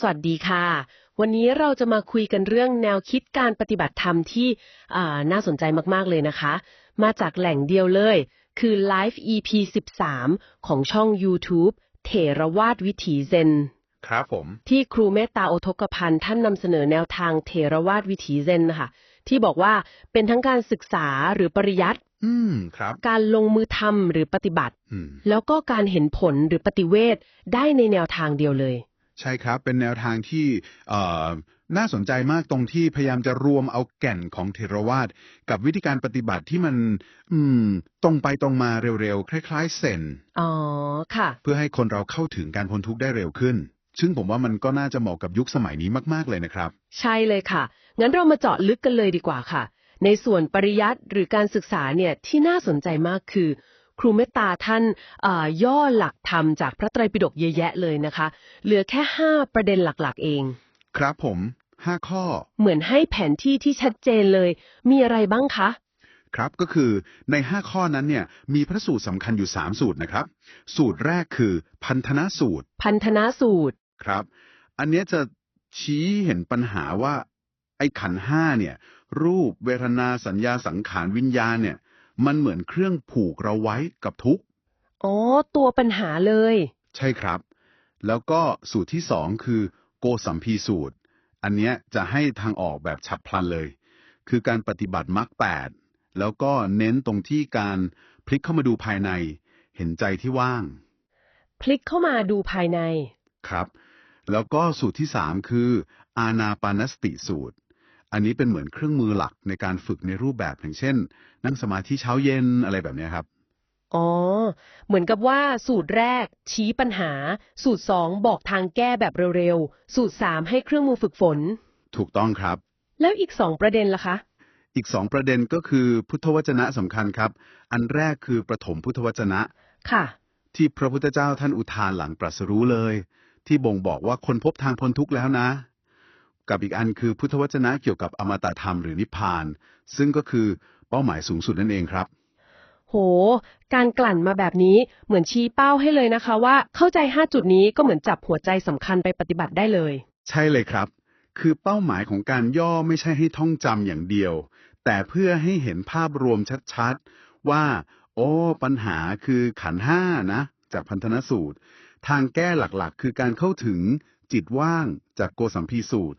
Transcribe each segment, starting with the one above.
สวัสดีค่ะ วันนี้เราจะมาคุยกันเรื่องแนวคิดการปฏิบัติธรรมที่อ่าน่าสนใจมากๆเลยนะคะ มาจากแหล่งเดียวเลย คือ Live EP 13 ของช่อง YouTube เถรวาทวิถีเซน ครับผม ที่ครูเมตตาโอทกพันธ์ท่านนำเสนอแนวทางเถรวาทวิถีเซนนะคะที่บอกว่าเป็นทั้งการศึกษาหรือปริยัติอืมครับการลงมือทำหรือปฏิบัติอืมแล้วก็การเห็นผลหรือปฏิเวทได้ในแนวทางเดียวเลย ใช่ครับ เป็นแนวทางที่เอ่อน่าสนใจมากตรงที่พยายามจะรวมเอาแก่นของเทรวาสกับวิธีการปฏิบัติที่มัน อืม ตรงไปตรงมาเร็วๆ คล้ายๆเซนอ๋อค่ะ เพื่อให้คนเราเข้าถึงการพ้นทุกข์ได้เร็วขึ้น ซึ่งผมว่ามันก็น่าจะเหมาะกับยุคสมัยนี้มากๆเลยนะครับ ใช่เลยค่ะ งั้นเรามาเจาะลึกกันเลยดีกว่าค่ะ ในส่วนปริยัติหรือการศึกษาเนี่ยที่น่าสนใจมากคือ ครูเมตตาท่านเอ่อย่อหลักธรรมจากพระไตรปิฎกเยอะแยะเลยนะคะ เหลือแค่ 5 ประเด็นหลักๆ เอง ครับผมห้าข้อ เหมือนให้แผนที่ที่ชัดเจนเลย มีอะไรบ้างคะครับก็คือใน 5 ข้อนั้นเนี่ยมีพระสูตรสำคัญอยู่ 3 สูตรนะครับ สูตรแรกคือพันธนาสูตร พันธนาสูตรครับ อันเนี้ยจะชี้เห็นปัญหาว่าไอ้ขันธ์ห้าเนี่ยรูปเวทนาสัญญาสังขารวิญญาณเนี่ย มันเหมือนเครื่องผูกเราไว้กับทุกข์ อ๋อ ตัวปัญหาเลย ใช่ครับ แล้วก็สูตรที่สองคือ โกสัมพีสูตร อันเนี้ยจะให้ทางออกแบบฉับพลันเลย คือการปฏิบัติมรรคแปดแล้วก็เน้นตรงที่การพลิกเข้ามาดูภายใน เห็นใจที่ว่าง พลิกเข้ามาดูภายในครับ แล้วก็สูตรที่สามคือ อานาปานสติสูตร อันนี้เป็นเหมือนเครื่องมือหลักในการฝึกในรูปแบบอย่างเช่น นั่งสมาธิเช้าเย็นอะไรแบบเนี้ยครับ อ๋อ เหมือนกับว่าสูตรแรก ชี้ปัญหา สูตรสองบอกทางแก้แบบเร็วๆ สูตรสามให้เครื่องมือฝึกฝน ถูกต้องครับ แล้วอีกสองประเด็นล่ะคะ อีกสองประเด็นก็คือพุทธวจนะสำคัญครับ อันแรกคือประถมพุทธวจนะ ค่ะ ที่พระพุทธเจ้าท่านอุทานหลังตรัสรู้เลย ที่บ่งบอกว่าคนพบทางพ้นทุกข์แล้วนะ กับอีกอันคือพุทธวจนะเกี่ยวกับอมตะธรรมหรือนิพพาน ซึ่งก็คือเป้าหมายสูงสุดนั่นเองครับ โห การกลั่นมาแบบนี้เหมือนชี้เป้าให้เลยนะคะว่าเข้าใจ 5 จุดนี้ก็เหมือนจับหัวใจสำคัญไปปฏิบัติได้เลย ใช่เลยครับ คือเป้าหมายของการย่อไม่ใช่ให้ท่องจำอย่างเดียว แต่เพื่อให้เห็นภาพรวมชัดๆ ว่า โอ้ ปัญหาคือขันธ์ห้านะ จากพันธนสูตร ทางแก้หลักๆ คือการเข้าถึง จิตว่างจากโกสัมพีสูตร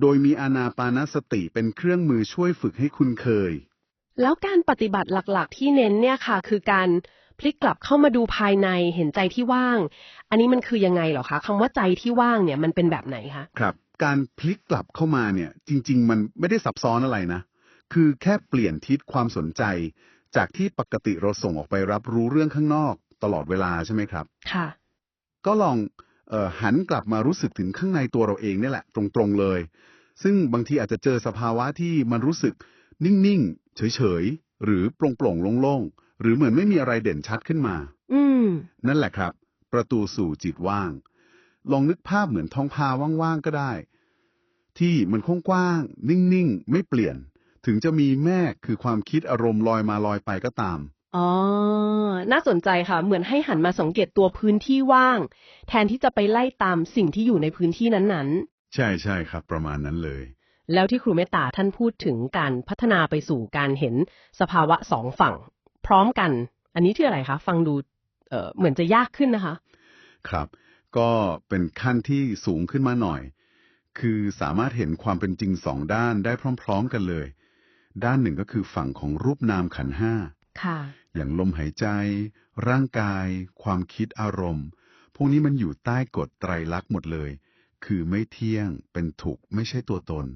โดยมีอานาปานสติเป็นเครื่องมือช่วยฝึกให้คุ้นเคย แล้วการปฏิบัติหลักๆ ที่เน้นเนี่ยค่ะ คือการพลิกกลับเข้ามาดูภายในเห็นใจที่ว่าง อันนี้มันคือยังไงเหรอคะคำว่าใจที่ว่างเนี่ยมันเป็นแบบไหนคะครับ การพลิกกลับเข้ามาเนี่ย จริง ๆ มันไม่ได้ซับซ้อนอะไรนะ คือแค่เปลี่ยนทิศความสนใจ จากที่ปกติเราส่งออกไปรับรู้เรื่องข้างนอก ตลอดเวลาใช่ไหมครับ ค่ะ ก็ลองเออ หันกลับมารู้สึกถึงข้างในตัวเราเองนี่แหละ ตรงๆเลย ซึ่งบางทีอาจจะเจอสภาวะที่มันรู้สึกนิ่งๆ เฉยๆ หรือโปร่งๆโล่งๆ หรือเหมือนไม่มีอะไรเด่นชัดขึ้นมา อืมนั่นแหละครับ ประตูสู่จิตว่าง ลองนึกภาพเหมือนท้องพาว่างๆก็ได้ ที่มันกว้างๆนิ่งๆ ไม่เปลี่ยน ถึงจะมีแม่คือความคิดอารมณ์ลอยมาลอยไปก็ตาม อ๋อ น่าสนใจค่ะ เหมือนให้หันมาสังเกตตัวพื้นที่ว่าง แทนที่จะไปไล่ตามสิ่งที่อยู่ในพื้นที่นั้นใช่ใช่ครับ ประมาณนั้นเลย ๆ แล้วที่ครูเมตตาท่านพูดถึงการพัฒนาไปสู่การเห็นสภาวะสองฝั่ง พร้อมกัน อันนี้ที่อะไรคะ ฟังดูเอ่อเหมือนจะยากขึ้นนะคะ ครับ ก็เป็นขั้นที่สูงขึ้นมาหน่อย คือสามารถเห็นความเป็นจริงสองด้านได้พร้อม ๆ กันเลย ด้านหนึ่งก็คือฝั่งของรูปนามขันธ์ห้า ค่ะ อย่างลมหายใจ ร่างกาย ความคิดอารมณ์ พวกนี้มันอยู่ใต้กฎไตรลักษณ์หมดเลย คือไม่เที่ยงเป็นทุกข์ไม่ใช่ตัวตน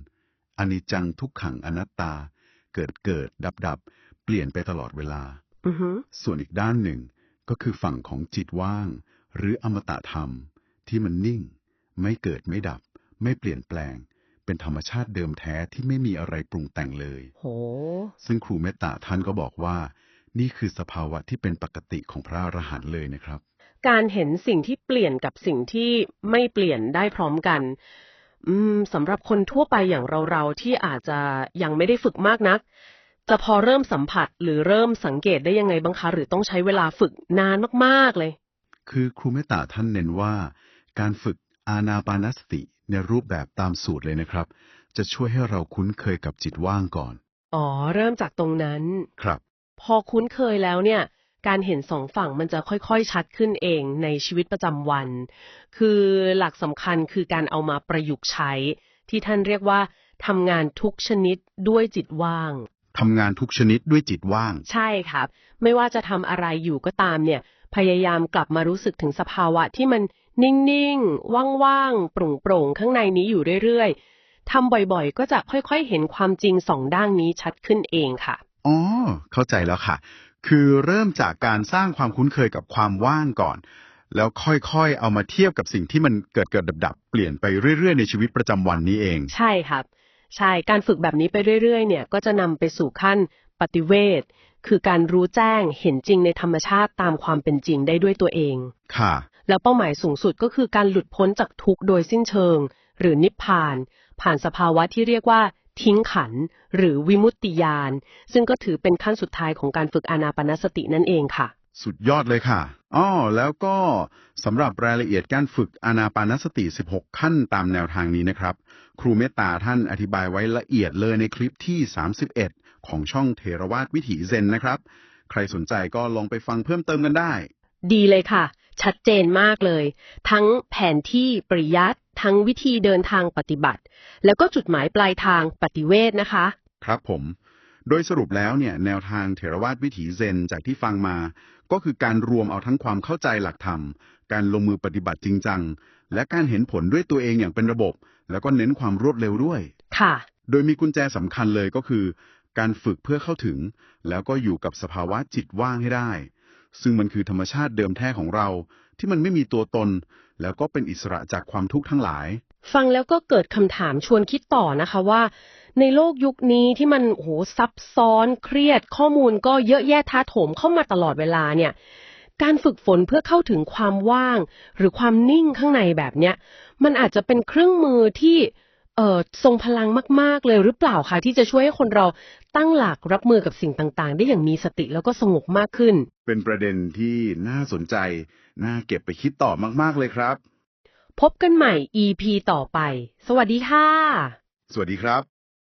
อนิจจังทุกขังอนัตตา เกิดเกิดดับดับ เปลี่ยนไปตลอดเวลาอือฮึส่วนอีกด้านหนึ่งก็คือฝั่งของจิตว่าง หรืออมตะธรรม ที่มันนิ่ง ไม่เกิดไม่ดับ ไม่เปลี่ยนแปลง เป็นธรรมชาติเดิมแท้ที่ไม่มีอะไรปรุงแต่งเลยโหซึ่งครูเมตตาท่านก็บอกว่า นี่คือสภาวะที่เป็นปกติของพระอรหันต์เลยนะครับ การเห็นสิ่งที่เปลี่ยนกับสิ่งที่ไม่เปลี่ยนได้พร้อมกันอืมสำหรับคนทั่วไปอย่างเราๆที่อาจจะยังไม่ได้ฝึกมากนัก จะพอเริ่มสัมผัสหรือเริ่มสังเกตได้ยังไงบ้างคะ หรือต้องใช้เวลาฝึกนานมากๆเลย คือครูเมตตาท่านเน้นว่า การฝึกอานาปานสติในรูปแบบตามสูตรเลยนะครับ จะช่วยให้เราคุ้นเคยกับจิตว่างก่อน อ๋อ เริ่มจากตรงนั้น ครับ พอคุ้นเคยแล้วเนี่ย การเห็นสองฝั่งมันจะค่อยๆชัดขึ้นเองในชีวิตประจำวัน คือหลักสำคัญคือการเอามาประยุกต์ใช้ ที่ท่านเรียกว่าทำงานทุกชนิดด้วยจิตว่างทำงานทุกชนิดด้วยจิตว่าง ใช่ครับ ไม่ว่าจะทำอะไรอยู่ก็ตามเนี่ย พยายามกลับมารู้สึกถึงสภาวะที่มันนิ่งๆ ว่างๆ โปร่งๆ ข้างในนี้อยู่เรื่อยๆทำบ่อยๆ ก็จะค่อยๆ เห็นความจริงสองด้านนี้ชัดขึ้นเองค่ะ อ๋อ เข้าใจแล้วค่ะ คือเริ่มจากการสร้างความคุ้นเคยกับความว่างก่อน แล้วค่อยๆ เอามาเทียบกับสิ่งที่มันเกิดเกิดดับดับๆเปลี่ยนไปเรื่อยๆ ในชีวิตประจำวันนี้เอง ใช่ครับ ใช่ การฝึกแบบนี้ไปเรื่อยๆ เนี่ย ก็จะนำไปสู่ขั้นปฏิเวทคือการรู้แจ้งเห็นจริงในธรรมชาติตามความเป็นจริงได้ด้วยตัวเอง ค่ะ แล้วเป้าหมายสูงสุดก็คือการหลุดพ้นจากทุกข์โดยสิ้นเชิง หรือนิพพาน ผ่านสภาวะที่เรียกว่า ทิ้งขันธ์หรือวิมุตติญาณซึ่งก็ถือเป็นขั้นสุดท้ายของการฝึกอานาปานสตินั่นเองค่ะ สุดยอดเลยค่ะอ๋อแล้วก็สำหรับรายละเอียดการฝึกอานาปานสติ 16 ขั้นตามแนวทางนี้นะครับ ครูเมตตาท่านอธิบายไว้ละเอียดเลยในคลิปที่ 31 ของช่องเทรวาสวิถีเซนนะครับ ใครสนใจก็ลองไปฟังเพิ่มเติมกันได้ ดีเลยค่ะ ชัดเจนมากเลย ทั้งแผนที่ปริยัติ ทั้งวิธีเดินทางปฏิบัติ แล้วก็จุดหมายปลายทางปฏิเวทนะคะ ครับผม โดยสรุปแล้วเนี่ยแนวทางเถรวาทวิถีเซนจากที่ฟังมา ก็คือการรวมเอาทั้งความเข้าใจหลักธรรม การลงมือปฏิบัติจริงจัง และการเห็นผลด้วยตัวเองอย่างเป็นระบบ แล้วก็เน้นความรวดเร็วด้วย ค่ะ โดยมีกุญแจสำคัญเลยก็คือ การฝึกเพื่อเข้าถึง แล้วก็อยู่กับสภาวะจิตว่างให้ได้ ซึ่งมันคือธรรมชาติเดิมแท้ของเรา ที่มันไม่มีตัวตน แล้วก็เป็นอิสระจากความทุกข์ทั้งหลาย ฟังแล้วก็เกิดคำถามชวนคิดต่อนะคะว่า ในโลกยุคนี้ที่มันโหซับซ้อนเครียด ข้อมูลก็เยอะแยะท้าโถมเข้ามาตลอดเวลาเนี่ย การฝึกฝนเพื่อเข้าถึงความว่าง หรือความนิ่งข้างในแบบเนี้ยมันอาจจะเป็นเครื่องมือที่ อทรงพลังมาก ๆ เลยหรือเปล่าคะที่จะช่วยให้คนเราตั้งหลักรับมือกับสิ่งต่างๆ ได้อย่างมีสติแล้วก็สงบมากขึ้น เป็นประเด็นที่น่าสนใจ น่าเก็บไปคิดต่อมาก ๆ เลยครับ พบกันใหม่ EP ต่อไป สวัสดีค่ะ สวัสดีครับ